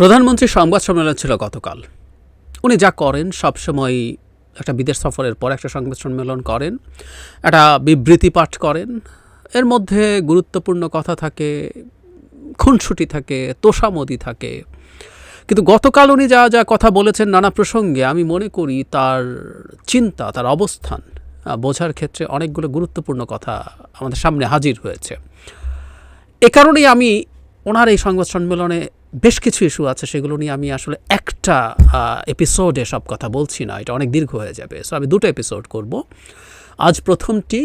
প্রধানমন্ত্রী সংবাদ সম্মেলন ছিল গতকাল। উনি যা করেন সবসময় একটা বিদেশ সফরের পর একটা সংবাদ সম্মেলন করেন, একটা বিবৃতি পাঠ করেন। এর মধ্যে গুরুত্বপূর্ণ কথা থাকে, খুনসুটি থাকে, তোষামদি থাকে। কিন্তু গতকাল উনি যা যা কথা বলেছেন নানা প্রসঙ্গে আমি মনে করি তার চিন্তা, তার অবস্থান বোঝার ক্ষেত্রে অনেকগুলো গুরুত্বপূর্ণ কথা আমাদের সামনে হাজির হয়েছে। এ কারণেই আমি ওনার এই সংবাদ সম্মেলনে বেশ কিছু ইস্যু আছে, সেগুলো নিয়ে আমি আসলে একটা এপিসোডে সব কথা বলছি না, এটা অনেক দীর্ঘ হয়ে যাবে। সো আমি দুটো এপিসোড করব। আজ প্রথমটি,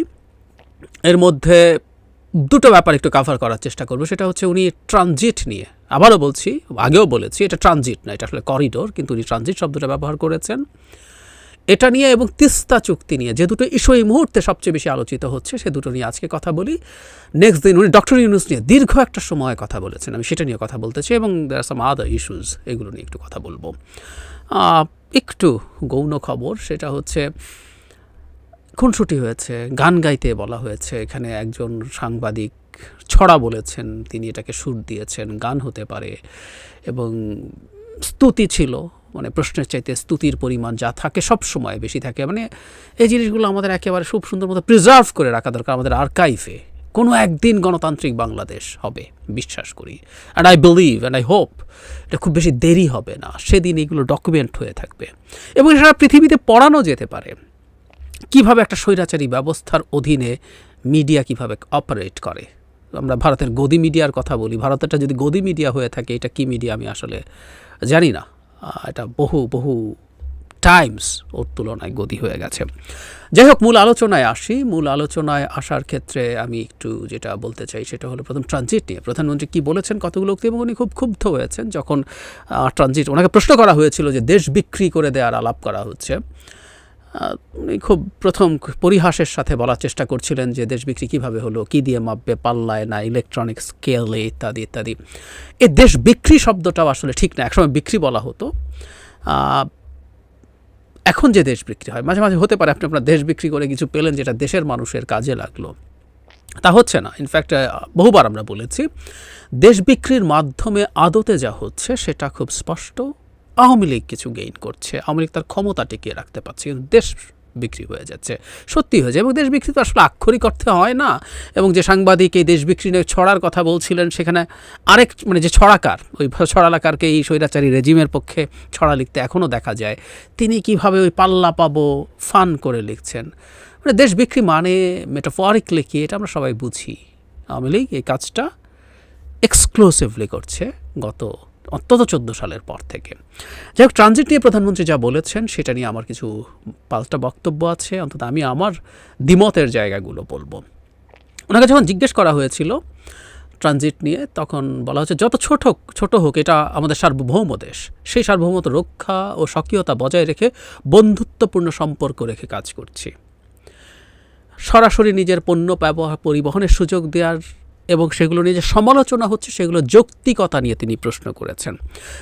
এর মধ্যে দুটো ব্যাপার একটু কাভার করার চেষ্টা করব। সেটা হচ্ছে উনি ট্রানজিট নিয়ে, আবারও বলছি, আগেও বলেছি, এটা ট্রানজিট না, এটা আসলে করিডোর কিন্তু উনি ট্রানজিট শব্দটা ব্যবহার করেছেন। এটা নিয়ে এবং তিস্তা চুক্তি নিয়ে, যে দুটো ইস্যু এই মুহূর্তে সবচেয়ে বেশি আলোচিত হচ্ছে, সে দুটো নিয়ে আজকে কথা বলি। নেক্সট দিন উনি ডক্টর ইউনুস নিয়ে দীর্ঘ একটা সময় কথা বলেছেন। আমি সেটা নিয়ে কথা বলতে চাই এবং দ্যার সাম আদার ইস্যুস এগুলো নিয়ে একটু কথা বলব। একটু গৌণ খবর, সেটা হচ্ছে খুনসুটি হয়েছে, গান গাইতে বলা হয়েছে, এখানে একজন সাংবাদিক ছড়া বলেছেন, তিনি এটাকে সুর দিয়েছেন, গান হতে পারে এবং স্তুতি ছিল। মানে প্রশ্নের চাইতে স্তুতির পরিমাণ যা থাকে সব সময় বেশি থাকে। মানে এই জিনিসগুলো আমাদের একেবারে খুব সুন্দর মতো প্রিজার্ভ করে রাখা দরকার আমাদের আর্কাইভে কোনো একদিন গণতান্ত্রিক বাংলাদেশ হবে, বিশ্বাস করি। And I believe and I hope এটা খুব বেশি দেরি হবে না। সেদিন এগুলো ডকুমেন্ট হয়ে থাকবে। এবং সারা পৃথিবীতে পড়ানো যেতে পারে। কীভাবে একটা স্বৈরাচারী ব্যবস্থার অধীনে মিডিয়া কীভাবে অপারেট করে? আমরা ভারতের গদি মিডিয়ার কথা বলি। ভারতেরটা যদি গদি মিডিয়া হয়ে থাকে, এটা কি মিডিয়া আমি আসলে জানি না। এটা বহু বহু টাইমস ওর তুলনায় গদি হয়ে গেছে। যাই হোক মূল আলোচনায় আসি। মূল আলোচনায় আসার ক্ষেত্রে আমি একটু যেটা বলতে চাই, সেটা হলো প্রথম ট্রানজিট নিয়ে। প্রধানমন্ত্রী কী বলেছেন? কতগুলো এবং উনি খুব ক্ষুব্ধ হয়েছেন, যখন ট্রানজিট ওনাকে প্রশ্ন করা হয়েছিল যে দেশ বিক্রি করে দেওয়ার আলাপ করা হচ্ছে। খুব প্রথম পরিহাসের সাথে বলার চেষ্টা করছিলেন যে দেশ বিক্রি কীভাবে হলো, কী দিয়ে মাপবে, পাল্লায় না ইলেকট্রনিক স্কেলে ইত্যাদি ইত্যাদি। এই দেশ বিক্রি শব্দটাও আসলে ঠিক না, একসময় বিক্রি বলা হতো। এখন যে দেশ বিক্রি হয়, মাঝে মাঝে হতে পারে আপনি আপনার দেশ বিক্রি করে কিছু পেলেন যেটা দেশের মানুষের কাজে লাগল। তা হচ্ছে না ইনফ্যাক্ট বহুবার আমরা বলেছি, দেশ বিক্রির মাধ্যমে আদতে যা হচ্ছে সেটা খুব স্পষ্ট। আওয়ামী লীগ কিছু গেইন করছে। আওয়ামী লীগ তার ক্ষমতা টিকিয়ে রাখতে পারছে, কিন্তু দেশ বিক্রি হয়ে যাচ্ছে। সত্যি হয়ে যায় এবং দেশ বিক্রি তো আসলে আক্ষরিক অর্থে হয় না। এবং যে সাংবাদিক এই দেশ বিক্রি নিয়ে ছড়ার কথা বলছিলেন, সেখানে আরেক মানে যে ছড়াকার, ওই ছড়ালাকারকে এই স্বৈরাচারী রেজিমের পক্ষে ছড়া লিখতে এখনও দেখা যায়। তিনি কীভাবে ওই পাল্লা পাবো, ফান করে লিখছেন। মানে দেশ বিক্রি মানে মেটাফরিকলি কি, এটা আমরা সবাই বুঝি। আওয়ামী লীগ এই কাজটা এক্সক্লুসিভলি করছে গত অন্তত চোদ্দ সালের পর থেকে। যাই হোক ট্রানজিট নিয়ে প্রধানমন্ত্রী যা বলেছেন, সেটা নিয়ে আমার কিছু পাল্টা বক্তব্য আছে। অন্তত আমি আমার দ্বিমতের জায়গাগুলো বলব। ওনাকে যখন জিজ্ঞেস করা হয়েছিল ট্রানজিট নিয়ে, তখন বলা হচ্ছে যত ছোট হোক ছোট হোক, এটা আমাদের সার্বভৌম দেশ। সেই সার্বভৌমত রক্ষা ও স্বকীয়তা বজায় রেখে বন্ধুত্বপূর্ণ সম্পর্ক রেখে কাজ করছি। সরাসরি নিজের পণ্য ব্যবহার পরিবহনের সুযোগ দেওয়ার এবং সেগুলো নিয়ে যে সমালোচনা হচ্ছে, সেগুলো যৌক্তিকতা নিয়ে তিনি প্রশ্ন করেছেন।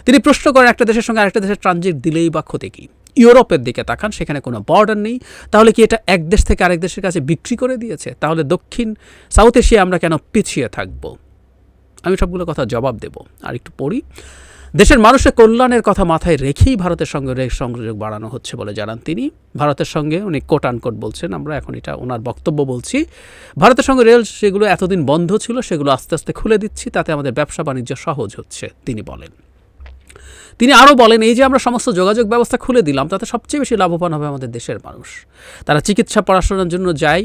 তিনি প্রশ্ন করেন, একটা দেশের সঙ্গে আরেকটা দেশের ট্রানজিট দিলেই বা ক্ষতি কী? ইউরোপের দিকে তাকান, সেখানে কোনো বর্ডার নেই। তাহলে কি এটা এক দেশ থেকে আরেক দেশের কাছে বিক্রি করে দিয়েছে? তাহলে দক্ষিণ, সাউথ এশিয়া আমরা কেন পিছিয়ে থাকব? আমি সবগুলো কথা জবাব দেব। আর একটু পড়ি। দেশের মানুষের কল্যাণের কথা মাথায় রেখেই ভারতের সঙ্গে সংযোগ বাড়ানো হচ্ছে বলে জানান তিনি। ভারতের সঙ্গে উনি কোট আনকোট বলছেন, আমরা এখন এটা ওনার বক্তব্য বলছি। ভারতের সঙ্গে রেল সেগুলো এতদিন বন্ধ ছিল, সেগুলো আস্তে আস্তে খুলে দিচ্ছি, তাতে আমাদের ব্যবসা বাণিজ্য সহজ হচ্ছে, তিনি বলেন। তিনি আরও বলেন, এই যে আমরা সমস্ত যোগাযোগ ব্যবস্থা খুলে দিলাম, তাতে সবচেয়ে বেশি লাভবান হবে আমাদের দেশের মানুষ। তারা চিকিৎসা পড়াশোনার জন্য যায়,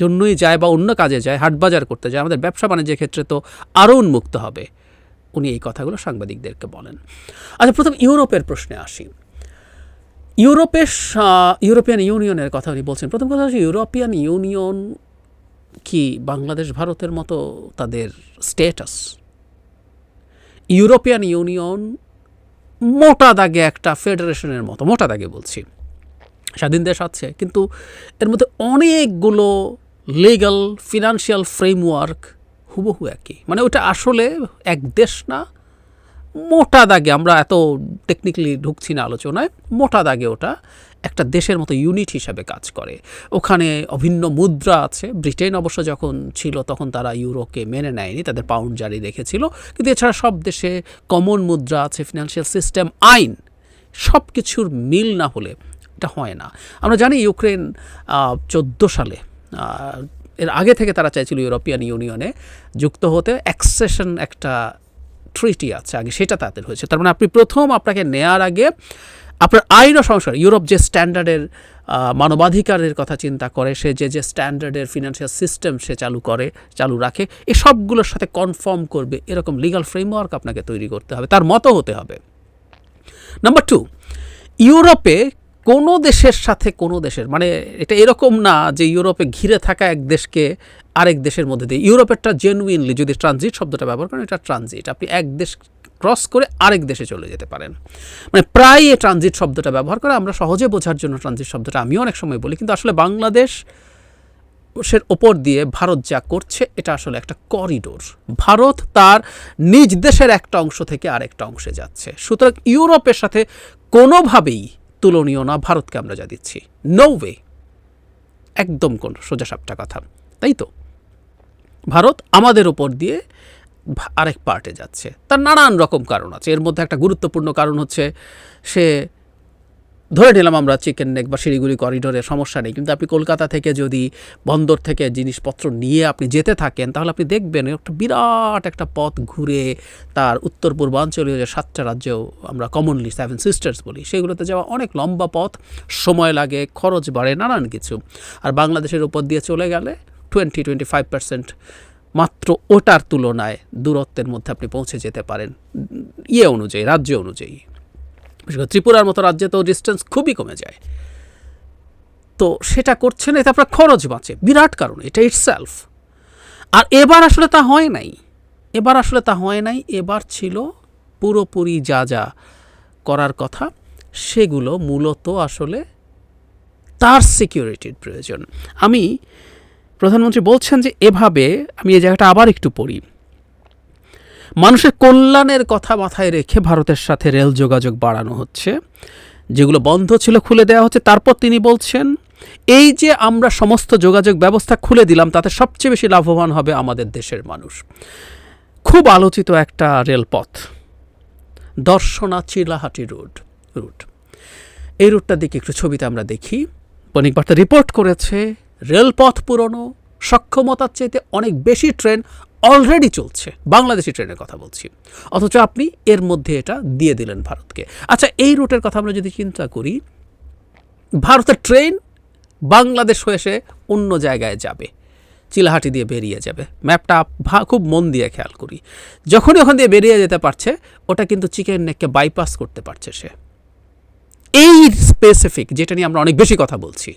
জন্যই যায় বা অন্য কাজে যায়, হাটবাজার করতে যায়, আমাদের ব্যবসা বাণিজ্যের ক্ষেত্রে তো আরও উন্মুক্ত হবে। উনি এই কথাগুলো সাংবাদিকদেরকে বলেন। আচ্ছা প্রথম ইউরোপের প্রশ্নে আসি। ইউরোপের ইউরোপিয়ান ইউনিয়নের কথা উনি বলছেন। প্রথম কথা হচ্ছে ইউরোপিয়ান ইউনিয়ন কি বাংলাদেশ, ভারতের মতো তাদের স্টেটাস ইউরোপিয়ান ইউনিয়ন মোটা দাগে একটা ফেডারেশনের মতো, মোটা দাগে বলছি। স্বাধীন দেশ আছে, কিন্তু এর মধ্যে অনেকগুলো লিগাল ফিনান্সিয়াল ফ্রেমওয়ার্ক হুবহু একই। মানে ওটা আসলে এক দেশ না, মোটা দাগে, আমরা এত টেকনিক্যালি ঢুকছি না আলোচনায়, মোটা দাগে ওটা একটা দেশের মতো ইউনিট হিসাবে কাজ করে। ওখানে অভিন্ন মুদ্রা আছে। ব্রিটেন অবশ্য যখন ছিল তখন তারা ইউরোকে মেনে নেয়নি, তাদের পাউন্ড জারি রেখেছিল। কিন্তু এছাড়া সব দেশে কমন মুদ্রা আছে ফিনান্সিয়াল সিস্টেম আইন সব কিছুর মিল না হলে এটা হয় না। আমরা জানি ইউক্রেন চোদ্দ সালে এর আগে থেকে তারা চাইছিল ইউরোপিয়ান ইউনিয়নে যুক্ত হতে অ্যাক্সেশন একটা ট্রিটি আছে, আগে সেটা তাদের হয়েছে। তার মানে আপনি প্রথম আপনাকে নেয়ার আগে আপনার আইনও সংস্কার, ইউরোপ যে স্ট্যান্ডার্ডের মানবাধিকারের কথা চিন্তা করে, সে যে যে স্ট্যান্ডার্ডের ফিনান্সিয়াল সিস্টেম সে চালু করে, চালু রাখে, এ সবগুলোর সাথে কনফার্ম করবে, এরকম লিগাল ফ্রেমওয়ার্ক আপনাকে তৈরি করতে হবে, তার মতো হতে হবে। নাম্বার টু, ইউরোপে কোনো দেশের সাথে কোনো দেশের মানে এটা এরকম না যে ইউরোপে ঘিরে থাকা এক দেশকে আরেক দেশের মধ্যে দিয়ে, ইউরোপেরটা জেনুইনলি যদি ট্রানজিট শব্দটা ব্যবহার করেন, এটা ট্রানজিট আপনি এক দেশ ক্রস করে আরেক দেশে চলে যেতে পারেন। মানে প্রায় এ ট্রানজিট শব্দটা ব্যবহার করে, আমরা সহজে বোঝার জন্য ট্রানজিট শব্দটা আমিও অনেক সময় বলি, কিন্তু আসলে বাংলাদেশ সের ওপর দিয়ে ভারত যা করছে, এটা আসলে একটা করিডোর ভারত তার নিজ দেশের একটা অংশ থেকে আরেকটা অংশে যাচ্ছে। সুতরাং ইউরোপের সাথে কোনোভাবেই তুলনীয় না, ভারতকে আমরা যা দিচ্ছি। নো ওয়ে একদম কোন সোজাসাপটা কথা। তাই তো? ভারত আমাদের ওপর দিয়ে আরেক পার্টে যাচ্ছে। তার নানান রকম কারণ আছে। এর মধ্যে একটা গুরুত্বপূর্ণ কারণ হচ্ছে সে ধরে নিলাম আমরা চিকেন নেক বা শিলিগুড়ি করিডোরে সমস্যা নেই। কিন্তু আপনি কলকাতা থেকে যদি বন্দর থেকে জিনিসপত্র নিয়ে আপনি যেতে থাকেন, তাহলে আপনি দেখবেন একটা বিরাট একটা পথ ঘুরে তার উত্তর পূর্বাঞ্চলীয় যে সাতটা রাজ্য আমরা কমনলি সেভেন সিস্টার্স বলি, সেগুলোতে যাওয়া অনেক লম্বা পথ, সময় লাগে, খরচ বাড়ে, নানান কিছু। আর বাংলাদেশের উপর দিয়ে চলে গেলে টোয়েন্টি টোয়েন্টি ফাইভ পার্সেন্ট মাত্র ওটার তুলনায় দূরত্বের মধ্যে আপনি পৌঁছে যেতে পারেন। ইয়ে অনুযায়ী, রাজ্য অনুযায়ী। বিশেষ করে ত্রিপুরার মতো রাজ্যে তো ডিস্টেন্স খুবই কমে যায়। তো সেটা করছে না এতে আপনার খরচ বাঁচে, বিরাট কারণ, এটা ইটসেলফ আর এবার আসলে তা হয় নাই, এবার আসলে তা হয় নাই, এবার ছিল পুরোপুরি যা যা করার কথা, সেগুলো মূলত আসলে তার সিকিউরিটির প্রয়োজন। আমি প্রধানমন্ত্রী বলছেন যে এভাবে, আমি এই জায়গাটা আবার একটু পড়ি। মানুষের কল্যাণের কথা মাথায় রেখে ভারতের সাথে রেল যোগাযোগ বাড়ানো হচ্ছে। যেগুলো বন্ধ ছিল খুলে দেওয়া হচ্ছে। তারপর তিনি বলছেন, এই যে আমরা সমস্ত যোগাযোগ ব্যবস্থা খুলে দিলাম, তাতে সবচেয়ে বেশি লাভবান হবে আমাদের দেশের মানুষ। খুব আলোচিত একটা রেলপথ। Darshana Chilahati road, route. এই রুটটার দিকে একটু ছবিতে আমরা দেখি। বণিক বার্তা রিপোর্ট করেছে, রেলপথ পুরনো, সক্ষমতার চাইতে অনেক বেশি ট্রেন অলরেডি চলছে। বাংলাদেশি ট্রেনের কথা বলছি। অথচ আপনি এর মধ্যে এটা দিয়ে দিলেন ভারতকে। আচ্ছা এই রুটের কথা আমরা যদি চিন্তা করি, ভারতের ট্রেন বাংলাদেশ হয়ে এসে অন্য জায়গায় যাবে। চিলাহাটি দিয়ে বেরিয়ে যাবে। ম্যাপটা খুব মন দিয়ে খেয়াল করি। যখনই ওখান দিয়ে বেরিয়ে যেতে পারছে, ওটা কিন্তু চিকেন নেককে বাইপাস করতে পারছে সে। এই স্পেসিফিক যেটা নিয়ে আমরা অনেক বেশি কথা বলছি,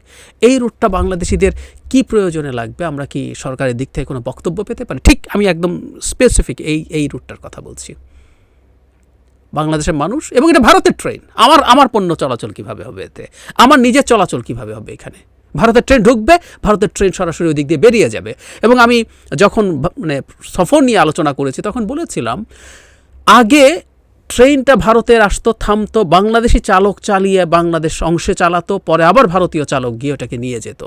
এই রুটটা বাংলাদেশিদের কি প্রয়োজনে লাগবে? আমরা কি সরকারের দিক থেকে কোনো বক্তব্য পেতে পারি? ঠিক আমি একদম স্পেসিফিক এই এই রুটটার কথা বলছি। বাংলাদেশের মানুষ এবং এটা ভারতের ট্রেন আমার আমার পণ্য চলাচল কীভাবে হবে এতে? আমার নিজের চলাচল কীভাবে হবে এখানে? ভারতের ট্রেন ঢুকবে, ভারতের ট্রেন সরাসরি ওই দিক দিয়ে বেরিয়ে যাবে। এবং আমি যখন মানে সফর নিয়ে আলোচনা করেছি, তখন বলেছিলাম, আগে ট্রেনটা ভারতের আসতো, থামতো, বাংলাদেশি চালক চালিয়ে বাংলাদেশ অংশে চালাতো, পরে আবার ভারতীয় চালক গিয়ে ওটাকে নিয়ে যেত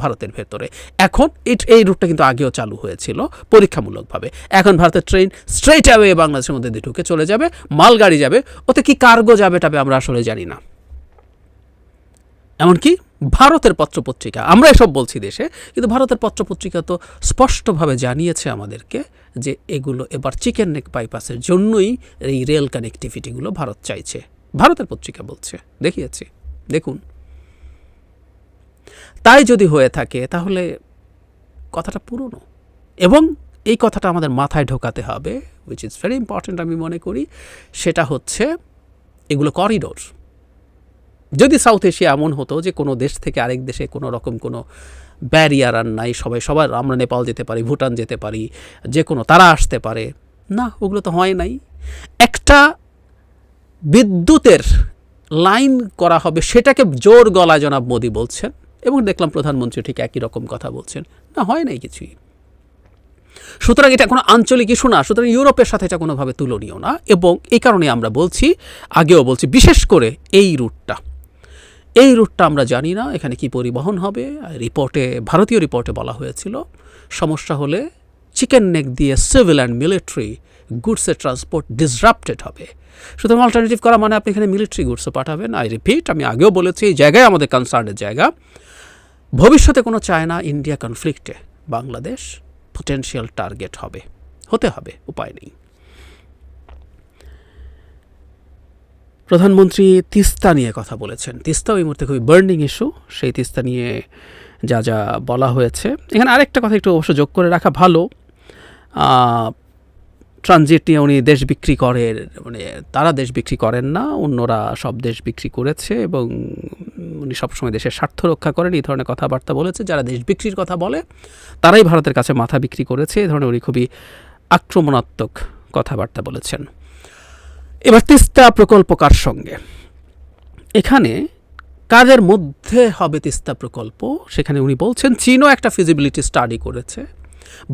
ভারতের ভেতরে। এখন এই রুটটা কিন্তু আগেও চালু হয়েছিল পরীক্ষামূলকভাবে। এখন ভারতের ট্রেন স্ট্রেট অ্যাওয়ে বাংলাদেশের মধ্যে দিয়ে ঢুকে চলে যাবে, মালগাড়ি যাবে। ওতে কি কার্গো যাবে তবে আমরা আসলে জানি না। এমনকি ভারতের পত্রপত্রিকা। আমরা এসব বলছি দেশে, কিন্তু ভারতের পত্রপত্রিকা তো স্পষ্টভাবে জানিয়েছে আমাদেরকে যে এগুলো এবার চিকেন নেক বাইপাসের জন্যই এই রেল কানেক্টিভিটিগুলো ভারত চাইছে। ভারতের পত্রিকা বলছে, দেখিয়েছি। দেখুন। তাই যদি হয়ে থাকে, তাহলে কথাটা পুরনো। এবং এই কথাটা আমাদের মাথায় ঢোকাতে হবে উইচ ইজ ভেরি ইম্পর্ট্যান্ট আমি মনে করি, সেটা হচ্ছে এগুলো করিডোর যদি সাউথ এশিয়া এমন হতো যে কোনো দেশ থেকে আরেক দেশে কোনো রকম কোনো ব্যারিয়ার আর নাই, সবাই সবার আমরা নেপাল যেতে পারি, ভুটান যেতে পারি, যে কোনো, তারা আসতে পারে। না, ওগুলো তো হয় নাই। একটা বিদ্যুতের লাইন করা হবে, সেটাকে জোর গলায় জনাব মোদি বলছেন এবং দেখলাম প্রধানমন্ত্রী ঠিক একই রকম কথা বলছেন। না, হয় নাই কিছুই। সুতরাং এটা কোনো আঞ্চলিক ইস্যু না, সুতরাং ইউরোপের সাথে এটা কোনোভাবে তুলনীয় না এবং এই কারণে আমরা বলছি, আগেও বলছি, বিশেষ করে এই রুটটা। এই রুটটা আমরা জানি না, এখানে কি পরিবহন হবে। রিপোর্টে, ভারতীয় রিপোর্টে বলা হয়েছিল, সমস্যা হলে চিকেন নেক দিয়ে সিভিল অ্যান্ড মিলিটারি গুডসের ট্রান্সপোর্ট ডিসরাপ্টেড হবে। সুতরাং অল্টারনেটিভ করা মানে আপনি এখানে মিলিটারি গুডসও পাঠাবেন। আই রিপিট আমি আগেও বলেছি, এই জায়গায় আমাদের কনসার্নের জায়গা। ভবিষ্যতে কোনো চায়না ইন্ডিয়া কনফ্লিক্টে বাংলাদেশ পটেনশিয়াল টার্গেট হবে। হতে হবে, উপায় নেই। প্রধানমন্ত্রী তিস্তা নিয়ে কথা বলেছেন। তিস্তাও এই মুহূর্তে খুবই বার্নিং ইস্যু সেই তিস্তা নিয়ে যা যা বলা হয়েছে। এখানে আরেকটা কথা একটু অবশ্য যোগ করে রাখা ভালো। ট্রানজিট নিয়ে উনি দেশ বিক্রি করেন মানে তারা দেশ বিক্রি করেন না, অন্যরা সব দেশ বিক্রি করেছে এবং উনি সবসময় দেশের স্বার্থ রক্ষা করেন, এই ধরনের কথাবার্তা বলেছে। যারা দেশ বিক্রির কথা বলে, তারাই ভারতের কাছে মাথা বিক্রি করেছে, এই ধরনের উনি খুবই আক্রমণাত্মক কথাবার্তা বলেছেন। এবার তিস্তা প্রকল্প কার সঙ্গে? এখানে কাদের মধ্যে হবে তিস্তা প্রকল্প? সেখানে উনি বলছেন, চীনও একটা ফিজিবিলিটি স্টাডি করেছে,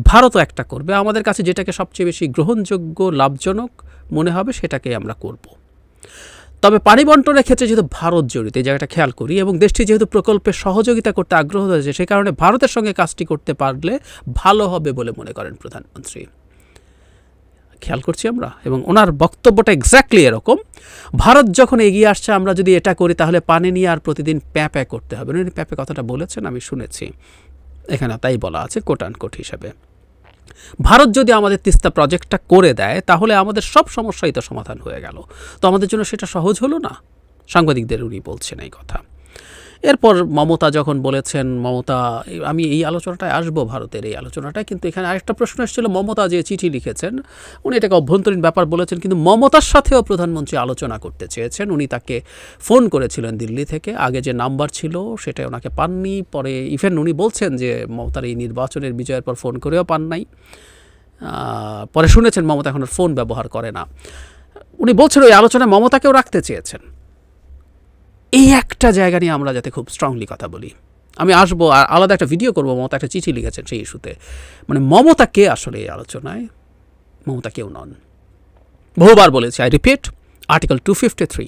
ভারতও একটা করবে। আমাদের কাছে যেটাকে সবচেয়ে বেশি গ্রহণযোগ্য, লাভজনক মনে হবে সেটাকে আমরা করব। তবে পানি বন্টনের ক্ষেত্রে যেহেতু ভারত জড়িত, এই জায়গাটা খেয়াল করি, এবং দেশটি যেহেতু প্রকল্পে সহযোগিতা করতে আগ্রহ হয়েছে সে কারণে ভারতের সঙ্গে কাজটি করতে পারলে ভালো হবে বলে মনে করেন প্রধানমন্ত্রী। খেয়াল করছি আমরা, এবং ওনার বক্তব্যটা এক্স্যাক্টলি এরকম, ভারত যখন এগিয়ে আসছে, আমরা যদি এটা করি, তাহলে পানি নিয়ে আর প্রতিদিন প্যাঁ প্যাঁ করতে হবে। উনি প্যাঁ প্যাঁ কথাটা বলেছেন, আমি শুনেছি। এখানে তাই বলা আছে কোট কোট হিসাবে। ভারত যদি আমাদের তিস্তা প্রজেক্টটা করে দেয়, তাহলে আমাদের সব সমস্যাই তো সমাধান হয়ে গেল। তো আমাদের জন্য সেটা সহজ হলো না? সাংবাদিকদের উনি বলছেন এই কথা। এরপর মমতা যখন বলেছেন, মমতা, আমি এই আলোচনাটায় আসব ভারতের এই আলোচনাটায়, কিন্তু এখানে আরেকটা প্রশ্ন এসেছিল, মমতা যে চিঠি লিখেছেন, উনি এটাকে অভ্যন্তরীণ ব্যাপার বলেছেন, কিন্তু মমতার সাথেও প্রধানমন্ত্রী আলোচনা করতে চেয়েছেন। উনি তাকে ফোন করেছিলেন দিল্লি থেকে, আগে যে নাম্বার ছিল সেটা ওনাকে পাননি, পরে ইভেন উনি বলছেন যে মমতার এই নির্বাচনের বিজয়ের পর ফোন করেও পান নাই। পরে শুনেছেন মমতা এখন ফোন ব্যবহার করে না। উনি বলছেন ওই আলোচনায় মমতাকেও রাখতে চেয়েছেন। এই একটা জায়গা নিয়ে আমরা যাতে খুব স্ট্রংলি কথা বলি। আমি আসব আর আলাদা একটা ভিডিও করব, মমতা একটা চিঠি লিখেছেন সেই ইস্যুতে মানে মমতা কে আসলে এই আলোচনায়? মমতা কেউ নন। বহুবার বলেছি I repeat article two fifty three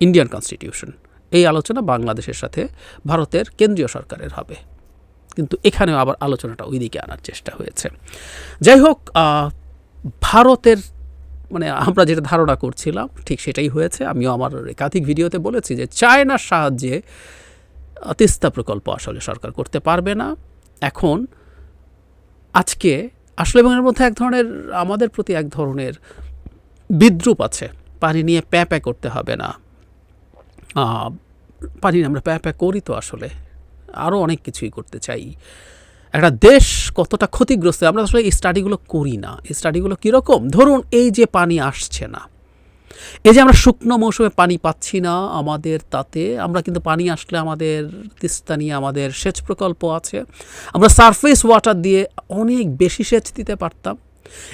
Indian constitution এই আলোচনা বাংলাদেশের সাথে ভারতের কেন্দ্রীয় সরকারের হবে। কিন্তু এখানেও আবার আলোচনাটা ওই দিকে আনার চেষ্টা হয়েছে। যাই হোক ভারতের মানে আমরা যেটা ধারণা করছিলাম, ঠিক সেটাই হয়েছে। আমিও আমার একাধিক ভিডিওতে বলেছি যে চায়নার সাহায্যে তিস্তা প্রকল্প আসলে সরকার করতে পারবে না। এখন আজকে আসলে এবং এর মধ্যে এক ধরনের, আমাদের প্রতি এক ধরনের বিদ্রুপ আছে। পানি নিয়ে প্যাঁ প্যাঁ করতে হবে না। পানি আমরা প্যাঁ প্যাঁ করি তো আসলে। আরও অনেক কিছুই করতে চাই। একটা দেশ কতটা ক্ষতিগ্রস্ত, আমরা আসলে এই স্টাডিগুলো করি না। এই স্টাডিগুলো কীরকম? ধরুন এই যে পানি আসছে না। এই যে আমরা শুকনো মৌসুমে পানি পাচ্ছি না, আমাদের তাতে, আমরা কিন্তু পানি আসলে আমাদের তিস্তা নিয়ে আমাদের সেচ প্রকল্প আছে। আমরা সারফেস ওয়াটার দিয়ে অনেক বেশি সেচ দিতে পারতাম।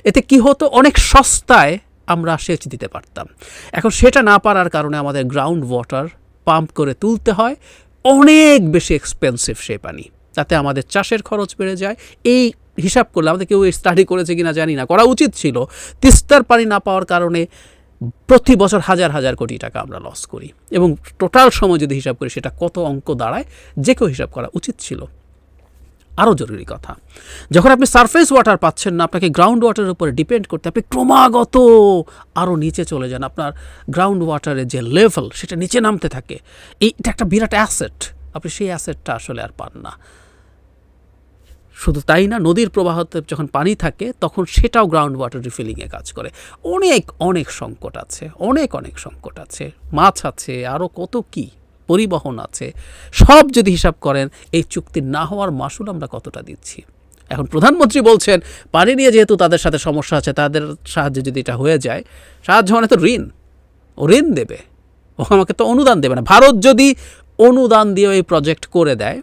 এতে কি হতো? অনেক সস্তায় আমরা সেচ দিতে পারতাম। এখন সেটা না পারার কারণে আমাদের গ্রাউন্ড ওয়াটার পাম্প করে তুলতে হয়। অনেক বেশি এক্সপেন্সিভ সেই পানি। তাতে আমাদের চাষের খরচ বেড়ে যায়। এই হিসাব করলে আমাদের কেউ স্টাডি করেছে কিনা জানি না, করা উচিত ছিল। তিস্তার পানি না পাওয়ার কারণে প্রতি বছর হাজার হাজার কোটি টাকা আমরা লস করি। এবং টোটাল সময় যদি হিসাব করি, সেটা কত অঙ্ক দাঁড়ায়, যে কেউ হিসাব করা উচিত ছিল। আরও জরুরি কথা, যখন আপনি সারফেস ওয়াটার পাচ্ছেন না, আপনাকে গ্রাউন্ড ওয়াটারের উপরে ডিপেন্ড করতে, আপনি ক্রমাগত আরও নিচে চলে যান। আপনার গ্রাউন্ড ওয়াটারের যে লেভেল সেটা নিচে নামতে থাকে। এইটা একটা বিরাট অ্যাসেট আপনি সেই অ্যাসেটটা আসলে আর পান না। শুধু তাই না, নদীর প্রবাহতে যখন পানি থাকে, তখন সেটাও গ্রাউন্ড ওয়াটার রিফিলিংয়ে কাজ করে। অনেক অনেক সংকট আছে, অনেক অনেক সংকট আছে। মাছ আছে আরও কত কি পরিবহন আছে। সব যদি হিসাব করেন, এই চুক্তি না হওয়ার মাসুল আমরা কতটা দিচ্ছি? এখন প্রধানমন্ত্রী বলছেন, পানি নিয়ে যেহেতু তাদের সাথে সমস্যা আছে, তাদের সাহায্যে যদি এটা হয়ে যায়, সাহায্য মানে তো ঋণ। ও ঋণ দেবে। ও আমাকে তো অনুদান দেবে না। ভারত যদি অনুদান দিয়ে এই প্রজেক্ট করে দেয়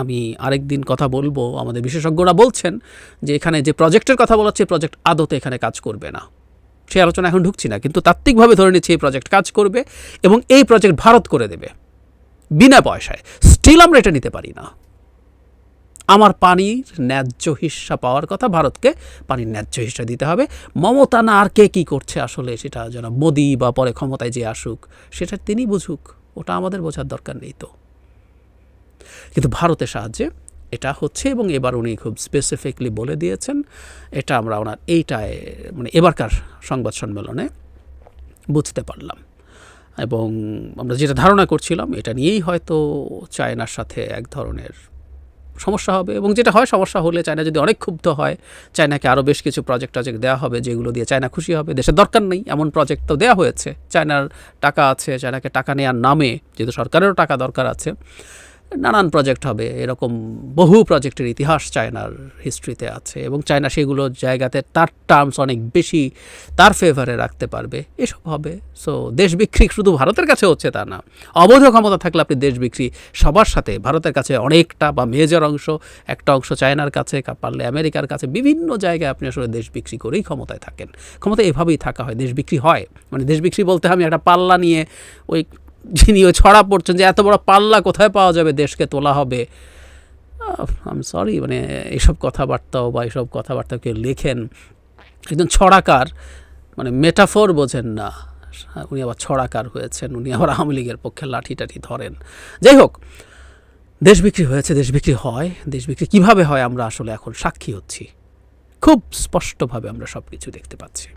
আমি আরেক দিন কথা বলব। আমাদের বিশেষজ্ঞরা বলছেন যে এখানে যে প্রজেক্টের কথা বলা হচ্ছে, প্রজেক্ট আদতে এখানে কাজ করবে না। সে আলোচনা এখন ঢুকছি না, কিন্তু তাত্ত্বিকভাবে ধরে নিচ্ছি এই প্রজেক্ট কাজ করবে এবং এই প্রজেক্ট ভারত করে দেবে। বিনা পয়সায়। স্টিল আমরা এটা নিতে পারি না। আমার পানির ন্যায্য হিস্সা পাওয়ার কথা ভারতকে পানির ন্যায্য হিস্সা দিতে হবে। মমতা না আর কে কী করছে আসলে সেটা যেন মোদি বা পরে ক্ষমতায় যে আসুক, সেটা তিনি বুঝুক। ওটা আমাদের বোঝার দরকার নেই তো। কিন্তু ভারতের সাহায্যে এটা হচ্ছে এবং এবার উনি খুব স্পেসিফিকলি বলে দিয়েছেন, এটা আমরা ওনার এইটায় মানে এবারকার সংবাদ সম্মেলনে বুঝতে পারলাম। এবং আমরা যেটা ধারণা করছিলাম, এটা নিয়েই হয়তো চায়নার সাথে এক ধরনের সমস্যা হবে এবং যেটা হয়, সমস্যা হলে চায়না যদি অনেক ক্ষুব্ধ হয়, চায়নাকে আরও বেশ কিছু প্রজেক্ট টজেক্ট দেওয়া হবে যেগুলো দিয়ে চায়না খুশি হবে। দেশের দরকার নেই, এমন প্রজেক্ট তো দেওয়া হয়েছে। চায়নার টাকা আছে, চায়নাকে টাকা নেওয়ার নামে, যেহেতু সরকারেরও টাকা দরকার আছে নানান প্রজেক্ট হবে। এরকম বহু প্রজেক্টের ইতিহাস চায়নার হিস্ট্রিতে আছে এবং চায়না সেগুলো জায়গাতে তার টার্মস অনেক বেশি, তার ফেভারে রাখতে পারবে। এসব হবে। সো দেশ বিক্রি শুধু ভারতের কাছে হচ্ছে তা না। অবৈধ ক্ষমতা থাকলে আপনি দেশ বিক্রি সবার সাথে, ভারতের কাছে অনেকটা বা মেজর অংশ, একটা অংশ চায়নার কাছে পারলে আমেরিকার কাছে, বিভিন্ন জায়গায় আপনি আসলে দেশ বিক্রি করেই ক্ষমতায় থাকেন। ক্ষমতা এভাবেই থাকা হয়, দেশ বিক্রি হয়। মানে দেশ বিক্রি বলতে আমি একটা পাল্লা নিয়ে ওই যিনি ওই ছড়া পড়ছেন যে এত বড় পাল্লা কোথায় পাওয়া যাবে, দেশকে তোলা হবে? আমি সরি মানে এইসব কথাবার্তাও বা এইসব কথাবার্তা কেউ লেখেন। একজন ছড়াকার মানে মেটাফোর বোঝেন না। উনি আবার ছড়াকার হয়েছেন, উনি আবার আওয়ামী লীগের পক্ষে লাঠি টাঠি ধরেন। যাই হোক, দেশ বিক্রি হয়েছে, দেশ বিক্রি হয়। দেশ বিক্রি কীভাবে হয় আমরা আসলে এখন সাক্ষী হচ্ছি। খুব স্পষ্টভাবে আমরা সব কিছু দেখতে পাচ্ছি।